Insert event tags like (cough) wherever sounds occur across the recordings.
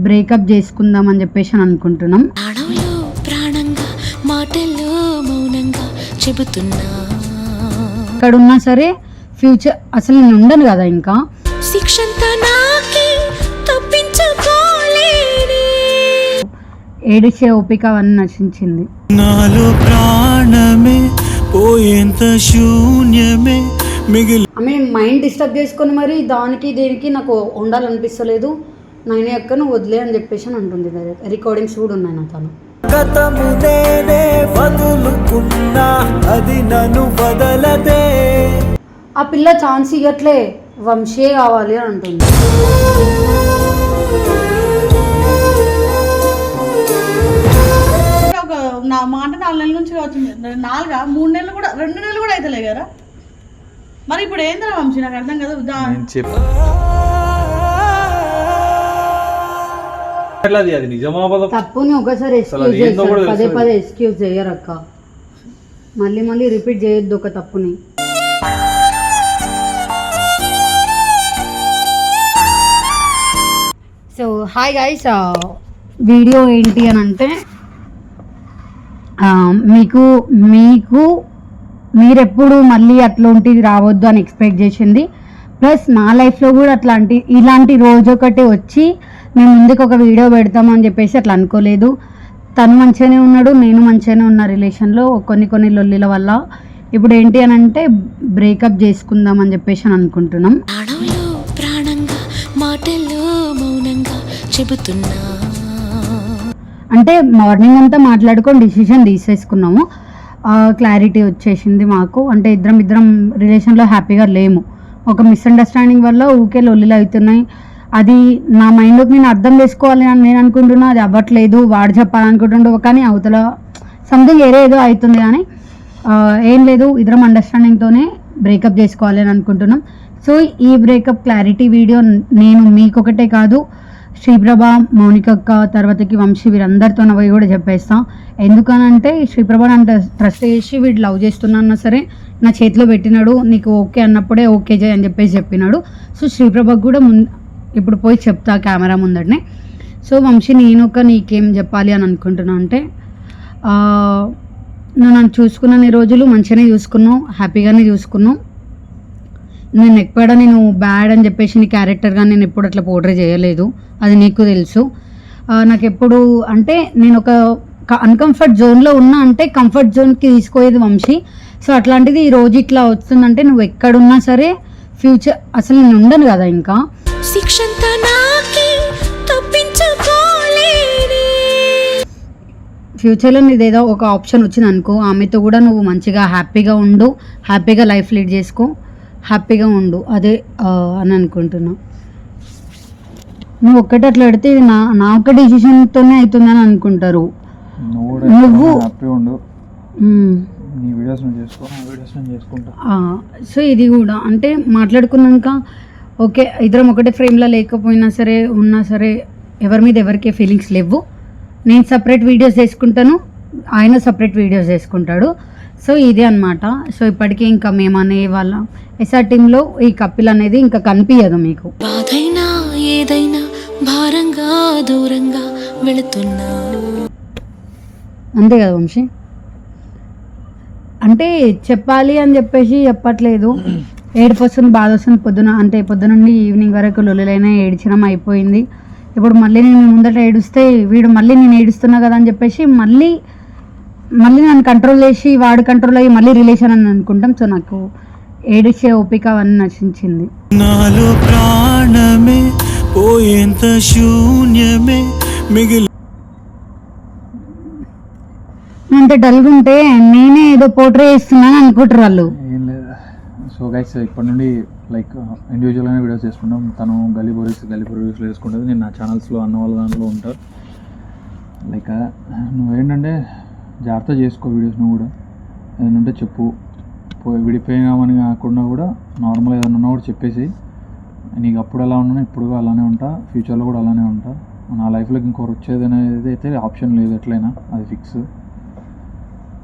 Breakup చేసుకుందాం అని చెప్పేసి అని అనుకుంటున్నాం. ప్రాణంలో ప్రాణంగా మాటల్లో మౌనంగా చెబుతున్నా. ఇక్కడ ఉన్నా సరే ఫ్యూచర్ అసలు నేను ఉండను కదా ఇంకా. శిక్షంతా నాకి తప్పించుకోలేనే. ఏడిచే ఓపిక అవన్నీ నశించింది. నాలో ప్రాణమే పోయేంత శూన్యమే మిగిలి ఆమె మైండ్ డిస్టర్బ్ చేసుకొని మరి దానికి దీనికి నాకు ఉండాలనిపిస్తలేదు. నైన్ అక్క నువ్వు వదిలే అని చెప్పేసి అని అంటుంది రికార్డింగ్స్ కూడా ఉన్నాయి నా తను. గతము నేనే వదులుకున్నా అది నన్ను వదలదే. ఆ పిల్ల ఛాన్స్ ఇవ్వట్లే వంశే కావాలి అని అంటుంది. ఒక నా మాట నాలుగు నెలల నుంచి కావచ్చు నాలుగా మూడు నెలలు కూడా రెండు నెలలు కూడా అవుతలే కదా? మరి ఇప్పుడు ఏందిరా వంశీ నాకు అర్థం కదా దా- చెప్ప అది నిజమా అబద్ధం? తప్పుని ఒకసారి అసలు ఎక్స్క్యూజ్ చేస్తారు కూడా పదే. పదే ఎక్స్క్యూజ్ చేయరక్క మళ్ళీ మళ్ళీ రిపీట్ చేయొద్దు ఒక తప్పుని సో హాయ్ గైస్ వీడియో ఏంటి అని అంటే ఆ, మీకు మీకు మీరెప్పుడు మళ్ళీ అట్లాంటిది రావద్దు అని ఎక్స్పెక్ట్ చేసింది ప్లస్ నా లైఫ్లో కూడా అట్లాంటి ఇలాంటి రోజు ఒకటి వచ్చి మేము ముందుకు ఒక వీడియో పెడతామని చెప్పేసి అట్లా అనుకోలేదు. తను మంచిగానే ఉన్నాడు నేను మంచిగానే ఉన్న రిలేషన్లో కొన్ని కొన్ని లొల్లిల వల్ల. ఇప్పుడు ఏంటి అని అంటే బ్రేకప్ చేసుకుందాం అని చెప్పేసి అని అనుకుంటున్నాం. అంటే మార్నింగ్ అంతా మాట్లాడుకొని డిసిషన్ తీసేసుకున్నాము. క్లారిటీ వచ్చేసింది మాకు. అంటే ఇద్దరం ఇద్దరం రిలేషన్లో హ్యాపీగా లేము. ఒక మిస్అండర్స్టాండింగ్ వల్ల ఊకే లొల్లిలు అవుతున్నాయి. అది నా మైండ్లోకి నేను అర్థం చేసుకోవాలి అని నేను అనుకుంటున్నా అది అవ్వట్లేదు వాడు చెప్పాలనుకుంటుండో కానీ అవతల సంథింగ్ ఏదో ఏదో అవుతుంది కానీ ఏం లేదు ఇద్దరం అండర్స్టాండింగ్తోనే బ్రేకప్ చేసుకోవాలి అని అనుకుంటున్నాం. సో ఈ బ్రేకప్ క్లారిటీ వీడియో నేను మీకొకటే కాదు శ్రీప్రభ మౌనికక్క తర్వాతకి వంశీ వీరందరితో పోయి కూడా చెప్పేస్తా. ఎందుకనంటే శ్రీప్రభ అంటే ట్రస్ట్ చేసి వీడు లవ్ చేస్తున్నా సరే నా చేతిలో పెట్టినాడు నీకు ఓకే అన్నప్పుడే ఓకే చేయి అని చెప్పేసి చెప్పినాడు. సో శ్రీప్రభకు కూడా ముందు ఇప్పుడు పోయి చెప్తా కెమెరా ముందటనే సో వంశీ నేను ఒక నీకేం చెప్పాలి అని అనుకుంటున్నా అంటే ఆ, నువ్వు నన్ను చూసుకున్న రోజులు మంచిగానే చూసుకున్నావు హ్యాపీగానే చూసుకున్నావు. నేను ఎక్కడ నేను బ్యాడ్ అని చెప్పేసి నీ క్యారెక్టర్గా నేను ఎప్పుడు అట్లా పోర్ట్రే చేయలేదు. అది నీకు తెలుసు. నాకు ఎప్పుడు అంటే నేను ఒక అన్కంఫర్ట్ జోన్లో ఉన్నా అంటే కంఫర్ట్ జోన్కి తీసుకోయేది వంశీ. సో అట్లాంటిది ఈ రోజు ఇట్లా వస్తుందంటే నువ్వు ఎక్కడున్నా సరే ఫ్యూచర్ అసలు నేను ఉండను కదా ఇంకా. శిక్షంతా నాకి తప్పించుకోలేనే. ఫ్యూచర్లో నీదేదో ఒక ఆప్షన్ వచ్చింది అనుకో ఆమెతో కూడా నువ్వు మంచిగా హ్యాపీగా ఉండు హ్యాపీగా లైఫ్ లీడ్ చేసుకో హ్యాపీగా ఉండు. అదే అని అనుకుంటున్నా. నువ్వు ఒక్కటి అట్లా పెడితే నా నా ఒక్క డిసిషన్తోనే అవుతుందని అనుకుంటారు. నువ్వు కూడా నువ్వు- హ్యాపీ ఉండు. మ్మ్. నీ వీడియోస్ నువ్వు చేసుకో నా వీడియోస్ నేను చేసుకుంటా. ఆ, సో ఇది కూడా. అంటే మాట్లాడుకున్నాక ఓకే ఇద్దరం ఒకటే ఫ్రేమ్లో లేకపోయినా సరే ఉన్నా సరే ఎవరి మీద ఎవరికే ఫీలింగ్స్ లేవు. నేను సపరేట్ వీడియోస్ చేసుకుంటాను ఆయన సపరేట్ వీడియోస్ చేసుకుంటాడు. సో ఇదే అన్నమాట. సో ఇప్పటికీ ఇంకా మేమనే వాళ్ళ ఎస్ఆర్ టీంలో ఈ కపిల్ అనేది ఇంకా కనిపించదు మీకు. బాధైనా ఏదైనా భారంగా దూరంగా వెళుతున్నా. అంతే కదా వంశీ? అంటే చెప్పాలి అని చెప్పేసి చెప్పట్లేదు. ఏడుపు వస్తుంది బాధ వస్తుంది పొద్దున అంటే పొద్దున నుండి ఈవినింగ్ వరకు లొల్లులైనా ఏడ్చడం అయిపోయింది. ఇప్పుడు మళ్ళీ నేను ముందట ఏడుస్తే వీడు మళ్ళీ నేను ఏడుస్తున్నా కదా అని చెప్పేసి మళ్ళీ మళ్ళీ నన్ను కంట్రోల్ చేసి వాడు కంట్రోల్ అయ్యి మళ్ళీ రిలేషన్ అని అనుకుంటాం. సో నాకు ఏడిచే ఓపిక అవన్నీ నశించింది. నాలో ప్రాణమే పోయేంత శూన్యమే మిగిలి అంత డల్గా ఉంటే నేనే ఏదో పోట్రే చేస్తున్నాను అనుకుంటారు వాళ్ళు. సో గైస్ ఇప్పటి నుండి లైక్ ఇండివిజువల్గానే వీడియోస్ చేసుకుంటాం. తను గలీ బోరీస్ గలీ బొరీస్లో వేసుకుంటుంది నేను నా ఛానల్స్లో అన్న వాళ్ళ దాంట్లో ఉంటాను లైక్ uh, నువ్వేంటంటే జాగ్రత్త చేసుకో వీడియోస్ నువ్వు కూడా. ఏదంటే చెప్పు. పోయి విడిపోయినామని కాకుండా కూడా నార్మల్ ఏదైనా ఉన్నా కూడా చెప్పేసి నీకు అప్పుడు ఎలా ఉన్నానో ఇప్పుడు అలానే ఉంటా. ఫ్యూచర్లో కూడా అలానే ఉంటా. నా లైఫ్లోకి ఇంకొకరు వచ్చేది అనేది అయితే ఆప్షన్ లేదు ఎట్లయినా. అది ఫిక్స్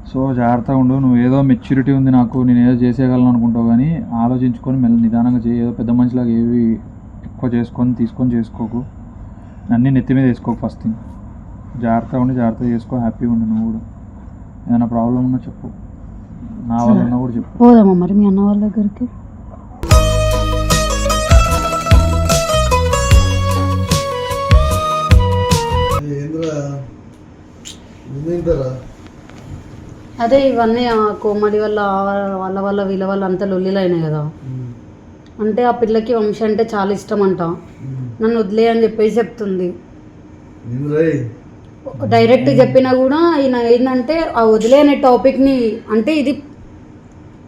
సో జాగ్రత్తగా ఉండు. నువ్వు ఏదో మెచ్యూరిటీ ఉంది నాకు నేను ఏదో చేసేయగలను అనుకుంటావు కానీ ఆలోచించుకొని మెల్ల నిదానంగా చేయి. ఏదో పెద్ద మనిషిలాగా ఏవి ఎక్కువ చేసుకొని తీసుకొని చేసుకోకు. అన్నీ నెత్తి మీద వేసుకో ఫస్ట్ థింగ్ జాగ్రత్తగా ఉండి జాగ్రత్తగా చేసుకో. హ్యాపీగా ఉండు నువ్వు కూడా. ఏదైనా ప్రాబ్లం ఉన్నా చెప్పు. నా వల్ల ఉన్నా కూడా చెప్పు. పోదామా మరి మీ అన్న వాళ్ళ దగ్గరికి? ఏంద్రా? అదే ఇవన్నీ ఆ కోమడి వల్ల ఆ వాళ్ళ వల్ల వీళ్ళ వల్ల అంతా లొల్లిలు అయినాయి కదా అంటే ఆ పిల్లకి వంశ అంటే చాలా ఇష్టం అంట నన్ను వదిలే అని చెప్పేసి చెప్తుంది. డైరెక్ట్ చెప్పినా కూడా ఈయన ఏంటంటే ఆ వదిలే అనే టాపిక్ని అంటే ఇది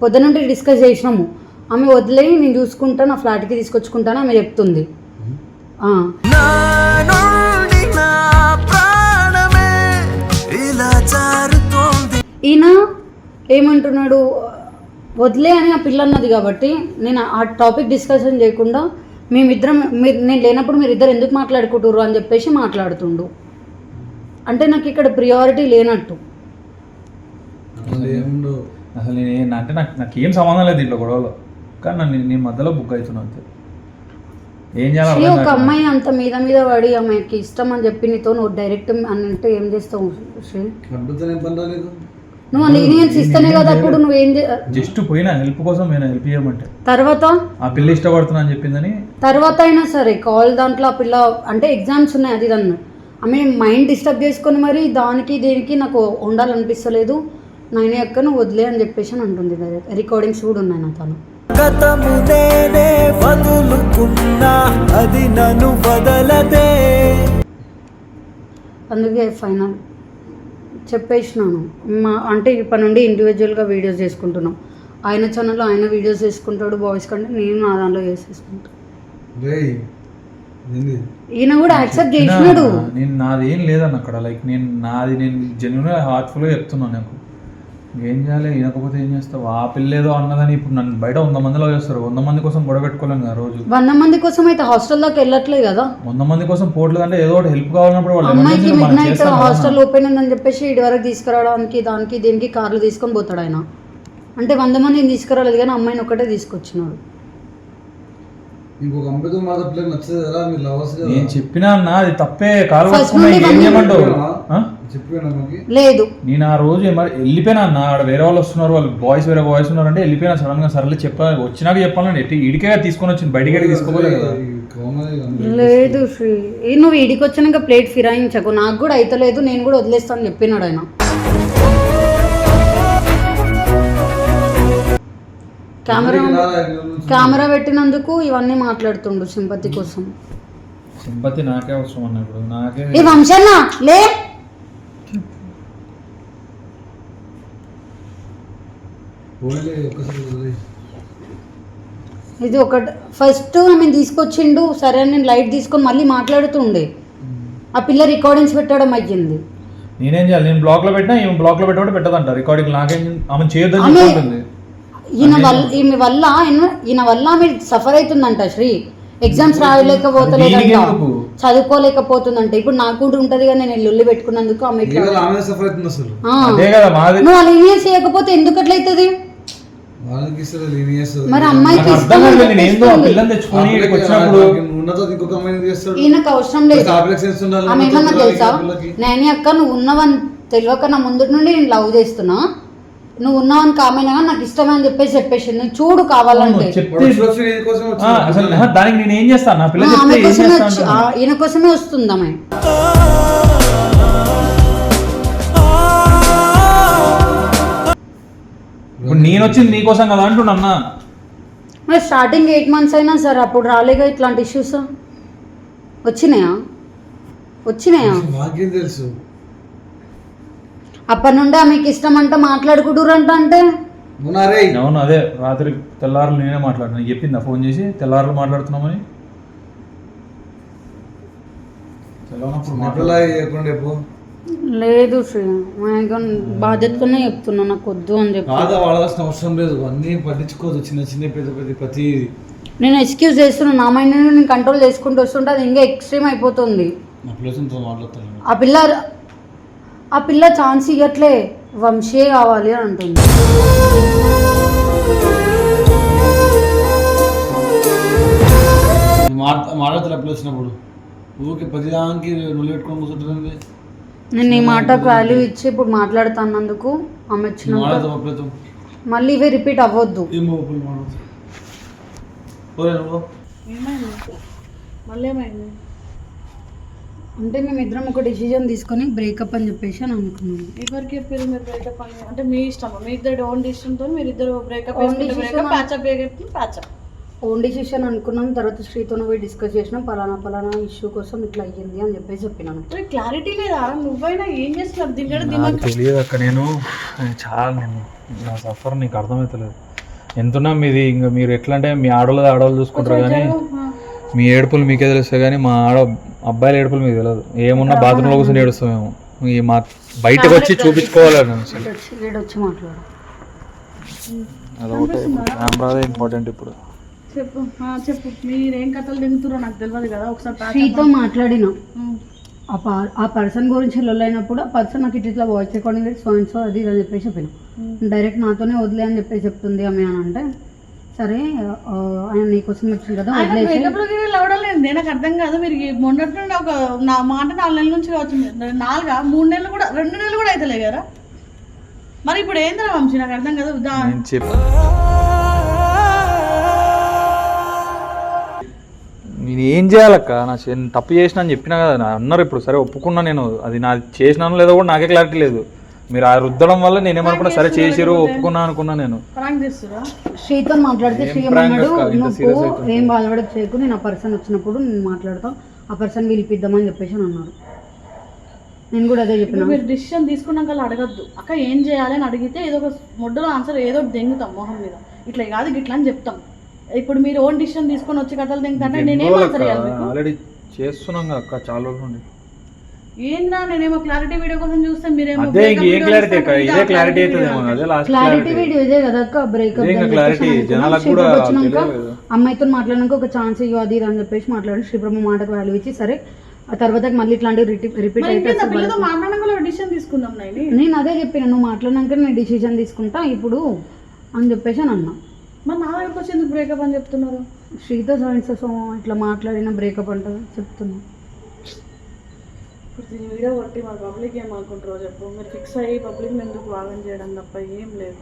పొద్దునంటే డిస్కస్ చేసినాము. ఆమె వదిలే నేను చూసుకుంటా నా ఫ్లాట్కి తీసుకొచ్చుకుంటాను ఆమె చెప్తుంది. ఈయన ఏమంటున్నాడు వదిలే అని ఆ పిల్ల అన్నది కాబట్టి నేను ఆ టాపిక్ డిస్కషన్ చేయకుండా మేమిద్దరం మీరు నేను లేనప్పుడు మీరు ఇద్దరు ఎందుకు మాట్లాడుకుంటారు అని చెప్పేసి మాట్లాడుతుండు. అంటే నాకు ఇక్కడ ప్రియారిటీ లేనట్టు. అసలు నేను అంటే నాకు నాకు ఏం సంబంధం లేదు దీంట్లో గొడవలో. కానీ నన్ను నేను మధ్యలో బుక్ అవుతున్నా అంతే. ఏం చేయాలి ఒక. అమ్మాయి అంత మీద మీద పడి ఆమెకి ఇష్టం అని చెప్పి నీతో నువ్వు డైరెక్ట్ అని అంటే ఏం చేస్తావు శ్రీ? ఏం నువ్వు లీనియన్స్ ఇస్తేనే కదా అప్పుడు నువ్వేం చే జస్ట్ పోయినా హెల్ప్ కోసం నేను హెల్ప్ చేయమంటే. తర్వాత? ఆ పిల్ల ఇష్టపడుతున్నా అని చెప్పిందని. తర్వాత అయినా సరే కాల్ దాంట్లో ఆ పిల్ల అంటే ఎగ్జామ్స్ ఉన్నాయి అది దాన్ని. ఆమె మైండ్ డిస్టర్బ్ చేసుకొని మరి దానికి దీనికి నాకు ఉండాలనిపిస్తలేదు. నాయన అక్క నువ్వు వదిలే అని చెప్పేసి అని అంటుంది. రికార్డింగ్స్ కూడా ఉన్నాయి నా తను. గతము నేనే వదులుకున్నా అది నన్ను వదలదే. అందుకే ఫైనల్ చెప్పేసినాను. మా అంటే ఇప్పటి నుండి ఇండివిజువల్గా వీడియోస్ చేసుకుంటున్నాం. ఆయన ఛానల్లో ఆయన వీడియోస్ చేసుకుంటాడు బాయ్స్ కంటే నేను నా దాంట్లో చేసేసుకుంటాను ఈయన కూడా యాక్సెప్ట్ చేసినాడు. నా- నేను నాది ఏం లేదన్న అక్కడ. లైక్ నేను నాది నేను జెన్యున్ హార్ట్ఫుల్గా చెప్తున్నాను నాకు. ఏం చేయాలి? వినకపోతే ఏం చేస్తావు? ఆ పిల్ల ఏదో అన్నదని ఇప్పుడు నన్ను బయట వంద మందిలో చేస్తారు. వంద మంది కోసం గొడవ పెట్టుకోలేము కదా రోజు. వంద మంది కోసం అయితే హాస్టల్ దాకా వెళ్ళట్లేదు కదా? వంద మంది కోసం పోవట్లేదు అంటే ఏదో ఒకటి హెల్ప్ కావాలన్నప్పుడు వాళ్ళు అమ్మాయికి మిడ్. హాస్టల్ ఓపెన్ ఉందని చెప్పేసి ఇటు వరకు తీసుకురావడానికి దానికి దీనికి కార్లు తీసుకొని పోతాడు ఆయన. అంటే వంద మందిని తీసుకురాలేదు కానీ అమ్మాయిని ఒక్కటే తీసుకొచ్చినాడు. ఇంకొక అమ్మాయితో మాట్లాడలేదు నచ్చదు కదా మీరు లవర్స్ కదా. నేను చెప్పినా అన్న అది తప్పే. కాలు ఏం చేయమంటావు? లేదు. నేను ఆ రోజు వెళ్ళిపోయినా అన్న ఆడ వేరే వాళ్ళు వస్తున్నారు వాళ్ళు బాయ్స్ వేరే బాయ్స్ ఉన్నారంటే వెళ్ళిపోయినా సడన్గా సర్లే చెప్పా వచ్చినాక చెప్పాలని ఎట్టి ఇడికే తీసుకొని వచ్చింది బయటికి తీసుకోలేదు కదా. ఈ లేదు శ్రీ. నువ్వు ఈడికి వచ్చినాక ప్లేట్ ఫిరాయించకు నాకు కూడా అయితలేదు నేను కూడా వదిలేస్తాను చెప్పినాడు ఆయన. కెమెరా. కెమెరా పెట్టినందుకు ఇవన్నీ మాట్లాడుతుండు సింపతి కోసం. సింపతి నాకే అవసరం అన్న ఇప్పుడు నాకే ఏ వంశన్న లే! ఇది ఒకటి ఫస్ట్ ఆమె తీసుకొచ్చిండు సరే అని నేను లైట్ తీసుకొని మళ్ళీ మాట్లాడుతుండే. ఆ పిల్ల రికార్డింగ్స్ పెట్టడం అయ్యింది. నేనేం చేయాలి? నేను బ్లాక్లో పెట్టినా ఈమె బ్లాక్లో పెట్టబట్టి పెట్టదంట. రికార్డింగ్ నాకేం ఆమె చేయొద్దని ఈయన వల్ల ఈమె వల్ల ఈయన- వల్ల ఆమె సఫర్ అవుతుందంట శ్రీ. ఎగ్జామ్స్ రాయలేకపోతలేదంట? చదువుకోలేకపోతుందంట. ఇప్పుడు నాకు కూడా ఉంటది కదా నేను లొల్లి పెట్టుకున్నందుకు ఆమె ఇట్లా- ఇవాళ ఆమె సఫర్ అవుతుంది అసలు. ఆ. అదే కదా మాది. నువ్వు అలా ఇన్వెస్ట్ చేయకపోతే ఎందుకు అట్లయితుంది? వాళ్ళకి ఇస్తారు లీనియస్ మరి అమ్మాయికి ఇష్టం నేను ఏందో ఆ చెప్పేస్తుంది. పిల్లని తెచ్చుకొని ఇక్కడికి వచ్చినప్పుడు ఉన్నత ఇంకొక అమ్మాయిని చేస్తాడు ఈయనకు అవసరం లేదు. కాంప్లెక్స్ ఆమె ఏమన్నా తెలుసా. నేనే అక్క నువ్వు ఉన్నవని తెలియక నా ముందు నుండి నేను లవ్ చేస్తున్నా. నువ్వు ఉన్నావని కామైనా కానీ నాకు ఇష్టమే అని చెప్పేసి చెప్పేసి నువ్వు చూడు కావాలంటే. దానికి నేను ఏం చేస్తాను ఈయన కోసమే వస్తుంది ఆమె. ఇప్పుడు నేను వచ్చింది నీకోసం కదా అంటున్నా అన్న. మరి స్టార్టింగ్ ఎయిట్ మంత్స్ అయినా సరే అప్పుడు రాలేగా ఇట్లాంటి ఇష్యూస్ వచ్చినాయా? వచ్చినాయా? (laughs) మాకేం తెలుసు. అప్పటి నుండి ఆమెకి ఇష్టం అంట మాట్లాడుకుంటురంట అంటే? ఉన్నారే అవును అదే. రాత్రి తెల్లారులు నేనే మాట్లాడినా నీకు చెప్పిందా ఫోన్ చేసి? తెల్లారులు మాట్లాడుతున్నామని? తెల్లవారినప్పుడు మాటలా చేయకుండా పో లేదు శ్రీ. బాధ్యతగానే చెప్తున్నా నాకు వద్దు అని చెప్పి. బాధ వాడాల్సిన అవసరం లేదు. అన్నీ పట్టించుకోదు. చిన్న చిన్న పెద్ద పెద్ద ప్రతి నేను ఎక్స్క్యూజ్ చేస్తున్నా. నా మైండ్ నేను కంట్రోల్ చేసుకుంటూ వస్తుంటే అది ఇంకా ఎక్స్ట్రీమ్ అయిపోతుంది. నా ప్లేస్తో మాట్లాడతాను. ఆ పిల్ల ఆ పిల్ల ఛాన్స్ ఇవ్వట్లే వంశే కావాలి అని అంటుంది. మాట్లాడతాను అప్పుడు వచ్చినప్పుడు. ఊరికి ప్రతి దానికి నువ్వు పెట్టుకొని కూర్చుంటుంది. నేను నీ మాటకు వాల్యూ ఇచ్చి ఇప్పుడు మాట్లాడుతున్నందుకు ఆమె అప్పుడైతే మళ్ళీ ఇవి రిపీట్ అవ్వద్దు. అంటే మేము ఇద్దరం ఒక డిసిజన్ తీసుకొని బ్రేకప్ అని చెప్పేసి అని అనుకున్నాము. ఎవరికి చెప్పారు మీరు బ్రేకప్ అని? అంటే మీ ఇష్టం మీ ఇద్దరు ఓన్ డిసిషన్తో మీరు ఇద్దరు బ్రేకప్ బ్రేకప్ ఆ? Patch up breakup patch up own decision అనుకున్నాం తర్వాత శ్రీతో పోయి డిస్కస్ చేసినాం పలానా పలానా ఇష్యూ కోసం ఇట్లా అయ్యింది అని చెప్పేసి చెప్పినాను. క్లారిటీ లేదా? నువ్వైనా ఏం చేస్తున్నారు దిగడ నాకు తెలియదు అక్క నేను. చాలా నేను నా సఫర్ నీకు అర్థమవుతలేదు ఎంతున్నా మీది? ఇంకా మీరు ఎట్లా అంటే మీ ఆడవాళ్ళు ఆడవాళ్ళు చూసుకుంటారు కానీ మీ ఏడుపులు మీకే తెలుస్తాయి కానీ మా ఆడ అబ్బాయిల ఏడుపులు మీకు తెలియదు. ఏమున్నా బాత్రూంలో కూర్చొని ఏడుస్తామేమో. ఈ మా బయటకు వచ్చి చూపించుకోవాలని అసలు ఇటు వచ్చి వీడు వచ్చి మాట్లాడు. అదొకటే. కెమెరాదే ఇంపార్టెంట్ ఇప్పుడు. చెప్పు. ఆ, చెప్పు. మీరేం కథలు దిగుతురో నాకు తెలియదు కదా. ఒకసారి శ్రీతో మాట్లాడినాం. ఆ పర్సన్ గురించి లొల్లైనప్పుడు ఆ పర్సన్ నాకు ఇట్లా ఇట్లా voice recording so and so అది ఇది అని చెప్పేసి చెప్పిన. డైరెక్ట్ నాతోనే వదిలే అని చెప్పేసి చెప్తుంది ఆమె అని అంటే సరే ఆ, ఆయన నీకోసం వచ్చింది కదా వదిలేసి. బ్రేకప్లోకి వెళ్ళి అవడం లేదు నాకు అర్థం కాదు. మీరు మొన్నటి నుండి ఒక నా మాట నాలుగు నెలల నుంచి కావచ్చు. మీరు నాలుగా మూడు నెలలు కూడా రెండు నెలలు కూడా అవుతలే కదా. మరి ఇప్పుడు ఏందిరా వంశీ? నాకు అర్థం కాదు. నేను నేను ఏం చేయాలక్క? నా చే- నేను తప్పు చేసిన అని చెప్పినా కదా అన్నారు ఇప్పుడు. సరే ఒప్పుకున్నా నేను. అది నా చేసినాను లేదో కూడా నాకే క్లారిటీ లేదు. మీరు ఆ రుద్దడం వల్ల నేనేమనుకున్నా సరే చేసిరు ఒప్పుకున్నా అనుకున్నా నేను. శ్రీతో మాట్లాడితే శ్రీ ఏం నువ్వు చేయకు నేను ఆ పర్సన్ వచ్చినప్పుడు నేను మాట్లాడతాం ఆ పర్సన్ పిలిపిద్దామని చెప్పేసి అని అన్నారు. నేను కూడా అదే చెప్పిన. మీరు డిసిషన్ తీసుకున్నాక అలా అడగద్దు. అక్క ఏం చేయాలి అని అడిగితే ఏదో ఒక మొడ్డలో ఆన్సర్ ఏదో దెంగుతాం మొహం మీద. ఇట్లా కాదు ఇట్లా అని చెప్తాం. ఇప్పుడు మీరు ఓన్ డిసిషన్ తీసుకొని వచ్చి కథలు దెంగుతుంటే నేనేం ఆన్సర్ చేయాలి మీకు? ఆల్రెడీ చేస్తున్నాం అక్క చాలా రోజుల నుండి. ఏంద్రా నేనేమో క్లారిటీ వీడియో కోసం చూస్తే మీరేమో అదే ఏ క్లారిటీ అక్క? ఇదే క్లారిటీ అవుతుందేమో. అదే లాస్ట్ క్లారిటీ క్లారిటీ వీడియో ఇదే కదా అక్క? బ్రేకప్ ఇంకా clarity. జనాలకు కూడా తెలియదు. అమ్మాయితో మాట్లాడినాక ఒక ఛాన్స్ ఇవ్వు అది ఇది అని చెప్పేసి మాట్లాడి. శ్రీబ్రహ్మ మాటకు వాల్యూ ఇచ్చి సరే ఆ తర్వాత మళ్ళీ ఇట్లాంటివి రిపీట్ అయితే డిసిషన్ తీసుకుందాం నైని నేను అదే చెప్పిన నువ్వు మాట్లాడినాక నేను డిసిజన్ తీసుకుంటా ఇప్పుడు అని చెప్పేసి అని అన్నా. మరి నా దగ్గరకు వచ్చి ఎందుకు బ్రేకప్ అని చెప్తున్నారు? శ్రీతో జాయిన్స్ ఇట్లా మాట్లాడిన బ్రేకప్ అంట చెప్తున్నా. ఇప్పుడు దీని వీడియో కొట్టి మా పబ్లిక్ ఏం అనుకుంటారో చెప్పు. మీరు ఫిక్స్ అయ్యి పబ్లిక్ ఎందుకు భాగం చేయడం తప్ప ఏం లేదు.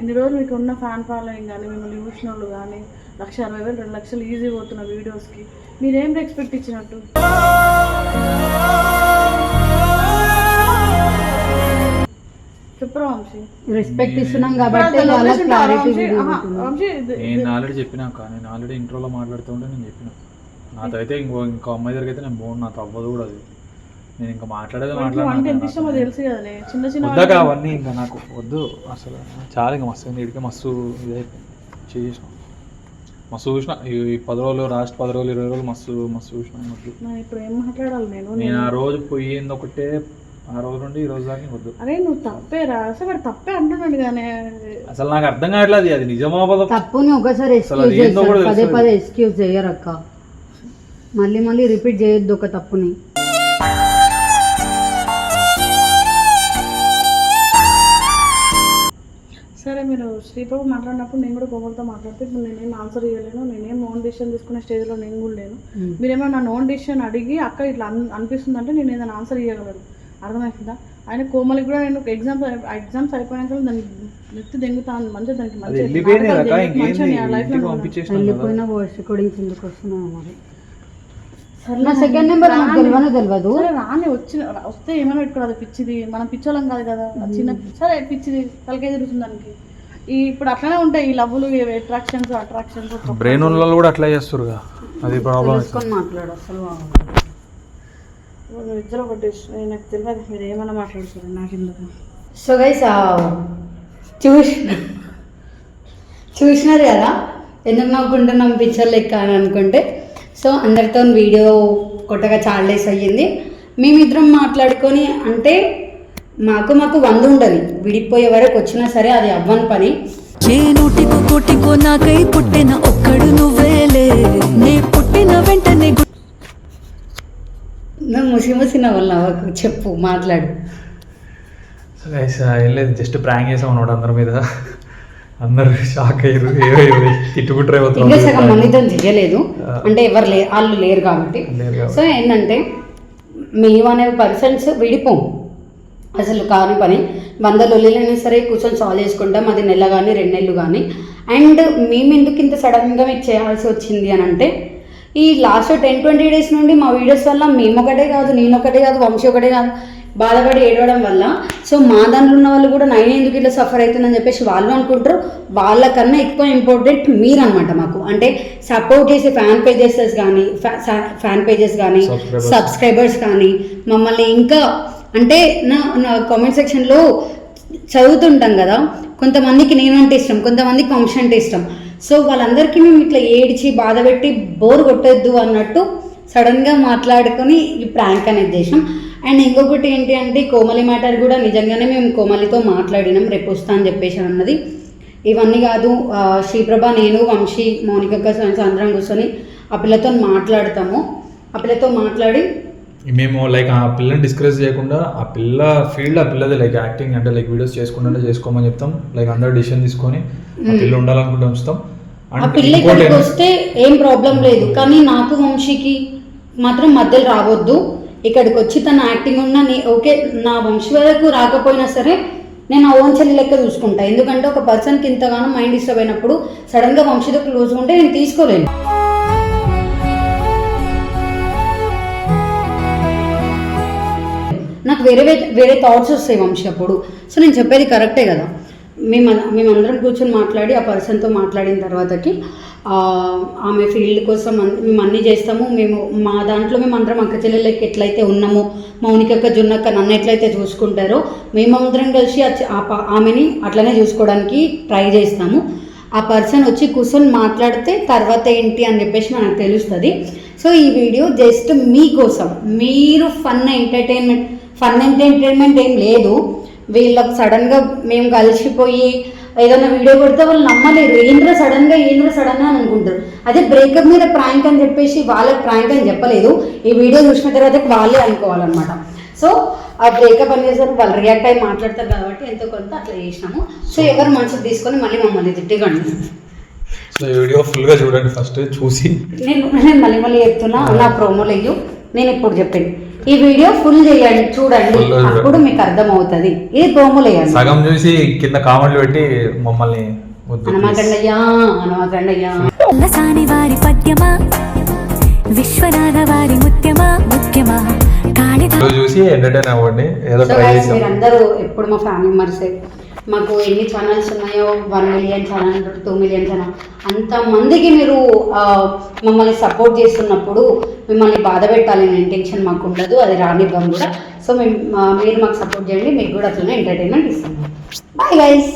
ఇన్ని రోజులు మీకు ఉన్న ఫ్యాన్ ఫాలోయింగ్ కానీ మిమ్మల్ని చూసిన వాళ్ళు కానీ లక్ష అరవై వేలు రెండు లక్షలు ఈజీ పోతున్న వీడియోస్కి మీరేం ఎక్స్పెక్ట్ ఇచ్చినట్టు? నేను ఆల్రెడీ చెప్పినాక నేను ఆల్రెడీ ఇంట్రోలో మాట్లాడుతుంటే నేను చెప్పిన. నాతో అయితే ఇంకో ఇంకో అమ్మాయి దగ్గర అయితే నేను పోను నాతో అవ్వదు కూడా అది. నేను ఇంకా మాట్లాడేది నీకు వంట ఎంత ఇష్టమో మాట్లాడాను తెలుసు కదలే చిన్న చిన్న వద్దాక అవన్నీ ఇంకా నాకు వద్దు. అసలు చాలా ఇంకా మస్తు ఇడికి మస్తు ఇదైపోయింది చేసిన. మస్తు చూసిన. ఈ పది రోజులు లాస్ట్ పది రోజులు ఇరవై రోజులు మస్తు మస్తు చూసిన ఇప్పుడు ఏం మాట్లాడాలి నేను? నేను ఆ రోజు పోయింది ఒకటే ఆ రోజు నుండి ఈ రోజు దాకా వద్దు. అరే నువ్వు తప్పేరా. అసలు వాడు తప్పే అంటున్నాడు కానీ అసలు నాకు అర్థం కావట్లేదు అది. నిజమా అబద్ధం తప్పుని ఒకసారి అసలు ఎక్స్క్యూజ్ అది ఏందో చేస్తారు కూడా పదే. పదే ఎక్స్క్యూజ్ చేయరక్క. మళ్ళీ మళ్ళీ రిపీట్ చేయొద్దు ఒక తప్పుని. సరే మీరు శ్రీప్రభు మాట్లాడినప్పుడు నేను కూడా కోమలతో మాట్లాడితే ఇప్పుడు నేనేం ఆన్సర్ ఇవ్వలేను నేనేం ఓన్ డిసిషన్ తీసుకునే స్టేజ్లో నేను కూడా లేను. మీరేమో నన్ను ఓన్ డిసిషన్ అడిగి అక్క ఇట్లా అన్- అనిపిస్తుందంటే నేను ఏదైనా ఆన్సర్ ఇవ్వగలను అర్థమవుతుందా ఆయన కోమలికి కూడా నేను ఎగ్జామ్స్ ఎగ్జామ్స్ అయిపోయినాక దానికి నెత్తి దెంగుతాను మంచిగా దానికి వెళ్ళిపోయిన వాయిస్ రికార్డింగ్స్ ఎందుకు మరి. నా సెకండ్ నెంబర్ తెలియనో తెలియదు రాని వచ్చిన వస్తే ఏమైనా పెట్టుకోరు అది పిచ్చిది. మనం పిచ్చోళ్ళం కాదు కదా. చిన్న సరే పిచ్చిది. తలకాయ తిరుగుతుంది దానికి. ఈ ఇప్పుడు అట్లనే ఉంటాయి ఈ లవ్వులు అట్రాక్షన్స్ అట్రాక్షన్స్ బ్రెయిన్ కూడా అట్లా చేస్తారు కదా అది ప్రాబ్లం మాట్లాడు అసలు. ఇద్దరు ఒకటి నాకు తెలియదు. మీరు ఏమైనా మాట్లాడుతారు నాకు ఎందుకు సో గైస్ చూసి చూసినారు కదా? ఎందుకు నవ్వుకుంటున్నాం పిక్చర్ లెక్క అని అనుకుంటే. సో అందరితో వీడియో కొట్టగా చాలా డేస్ అయ్యింది. మేమిద్దరం మాట్లాడుకొని అంటే మాకు మాకు వంద ఉండదు. విడిపోయే వరకు వచ్చినా సరే అది అవ్వని పని. ఏ నూటికో కోటికో నాకై పుట్టిన ఒక్కడు నువ్వేలే. నే పుట్టిన వెంటనే నువ్వు ముసి ముసి నవ్వులు నవ్వకు చెప్పు మాట్లాడు. ఏం లేదు జస్ట్ ప్రాంక్ చేసాం అనమాట అందరి మీద. అందరు షాక్ అయ్యారు. తిట్టుకుంటారు ఇంకా సగం మందితో చేయలేదు. అంటే ఎవరు లేరు వాళ్ళు లేరు కాబట్టి. లేరు కాబట్టి. సో ఏంటంటే మేము అనే పర్సన్స్ విడిపోం. అసలు కాని పని. వంద లొల్లిలైనా సరే కూర్చొని సాల్వ్ చేసుకుంటాం. అది నెల కానీ రెండు నెలలు కానీ అండ్ మేము ఎందుకు ఇంత సడన్గా మీకు చేయాల్సి వచ్చింది అని అంటే ఈ లాస్ట్ టెన్ ట్వంటీ డేస్ నుండి మా వీడియోస్ వల్ల మేము ఒకటే కాదు నేను ఒకటే కాదు వంశీ ఒకటే కాదు బాధపడి ఏడవడం వల్ల. సో మా దాంట్లో ఉన్న వాళ్ళు కూడా నైన్ ఎందుకు ఇట్లా సఫర్ అవుతుందని చెప్పేసి వాళ్ళు అనుకుంటారు. వాళ్ళకన్నా ఎక్కువ ఇంపార్టెంట్ మీరు అనమాట మాకు. అంటే సపోర్ట్ చేసే ఫ్యాన్ పేజెస్ కానీ ఫ్యాన్ పేజెస్ కానీ. సబ్స్క్రైబర్స్ కానీ మమ్మల్ని ఇంకా అంటే నా నా కామెంట్ సెక్షన్లో చదువుతుంటాం కదా. కొంతమందికి నేనంటే ఇష్టం కొంతమందికి వంశ అంటే ఇష్టం. సో వాళ్ళందరికీ మేము ఇట్లా ఏడిచి బాధ పెట్టి బోర్ కొట్టద్దు అన్నట్టు సడన్గా మాట్లాడుకొని ఈ ప్రాంక్ అనేది చేసాం అండ్ ఇంకొకటి ఏంటి అంటే కోమలి మ్యాటర్ కూడా నిజంగానే మేము కోమలితో మాట్లాడినాం రేపు వస్తా అని చెప్పేసి అన్నది. ఇవన్నీ కాదు శ్రీప్రభ నేను వంశీ మౌనిక అందరం కూర్చొని ఆ పిల్లతో మాట్లాడతాము. ఆ పిల్లతో మాట్లాడి మేము లైక్ ఆ పిల్లని డిస్కరేజ్ చేయకుండా ఆ పిల్ల ఫీల్డ్ ఆ పిల్లది లైక్ యాక్టింగ్ అంటే లైక్ వీడియోస్ చేసుకుంటుంటే చేసుకోమని చెప్తాం. లైక్ అందరు డిసిషన్ తీసుకొని ఆ పిల్ల ఉండాలనుకుంటే ఉంచుతాం. ఆ అండ్ పిల్ల ఇంకోటి ఇక్కడికి ఏంటి- వస్తే ఏం ప్రాబ్లం లేదు. కానీ నాకు వంశీకి మాత్రం మధ్యలో రావద్దు. ఇక్కడికి వచ్చి తన యాక్టింగ్ ఉన్న నీ ఓకే నా వంశీ వరకు రాకపోయినా సరే నేను ఆ ఓన్ చెల్లి లెక్క చూసుకుంటా. ఎందుకంటే ఒక పర్సన్కి ఇంతగానో మైండ్ డిస్టర్బ్ అయినప్పుడు సడన్గా వంశీతో క్లోజ్ ఉంటే నేను తీసుకోలేను. నాకు వేరే వేరే థాట్స్ వస్తాయి వంశీ అప్పుడు. సో నేను చెప్పేది కరెక్టే కదా. మేము మేమందరం కూర్చొని మాట్లాడి ఆ పర్సన్తో మాట్లాడిన తర్వాతకి ఆమె ఫీల్డ్ కోసం మేము అన్నీ చేస్తాము. మేము మా దాంట్లో మేము అందరం అక్క చెల్లెళ్ళకి ఎట్లయితే ఉన్నామో మౌనికక్క జున్నక్క నన్ను ఎట్లయితే చూసుకుంటారో మేమందరం కలిసి ఆ ప- ఆమెని అట్లనే చూసుకోవడానికి ట్రై చేస్తాము. ఆ పర్సన్ వచ్చి కూర్చొని మాట్లాడితే తర్వాత ఏంటి అని చెప్పేసి మనకు తెలుస్తుంది. సో ఈ వీడియో జస్ట్ మీకోసం మీరు ఫన్ ఎంటర్టైన్మెంట్ ఫన్ ఎంటర్టైన్మెంట్ ఏం లేదు. వీళ్ళకి సడన్గా మేము కలిసిపోయి ఏదైనా వీడియో కొడితే వాళ్ళు నమ్మలేరు. ఏంద్ర సడన్గా ఏంద్ర సడన్గా అని అనుకుంటారు. అదే బ్రేకప్ మీద ప్రాంక్ అని చెప్పేసి వాళ్ళకి ప్రాంక్ అని చెప్పలేదు. ఈ వీడియో చూసిన తర్వాత వాళ్ళే అనుకోవాలన్నమాట. సో ఆ బ్రేకప్ అనేసరికి వాళ్ళు రియాక్ట్ అయ్యి మాట్లాడతారు కాబట్టి ఎంతో కొంత అట్లా చేసినాము. సో ఎవరు మనసుకు తీసుకొని మళ్ళీ మమ్మల్ని తిట్టిగండి సో ఈ వీడియో ఫుల్గా చూడండి ఫస్ట్ చూసి. నేను నేను మళ్ళీ మళ్ళీ చెప్తున్నా నా ప్రోమోలు అయ్యు నేను ఇప్పుడు చెప్పేది. ఈ వీడియో ఫుల్ చేయండి చూడండి. అప్పుడు మీకు అర్థం అవుతుంది ఇది ప్రోమోలు వేయండి సగం చూసి కింద కామెంట్లు పెట్టి మమ్మల్ని. హనుమకండయ్యా వారి పద్యమా? విశ్వనాథ వారి ముత్యమా? వీడియో చూసి ఎంటర్టైన్ అవ్వండి. ఏదో ట్రై చేసాం మీరందరూ ఎప్పుడు మా ఫ్యామిలీ మెంబర్సే మాకు ఎన్ని ఛానల్స్ ఉన్నాయో one million channel two million channel అంతమందికి మీరు మమ్మల్ని సపోర్ట్ చేస్తున్నప్పుడు మిమ్మల్ని బాధ పెట్టాలనే ఇంటెన్షన్ మాకు ఉండదు అది రానివ్వం కూడా. సో మేము మీరు మాకు సపోర్ట్ చేయండి మీకు కూడా అట్లనే ఎంటర్టైన్మెంట్ ఇస్తున్నాం బాయ్ గైస్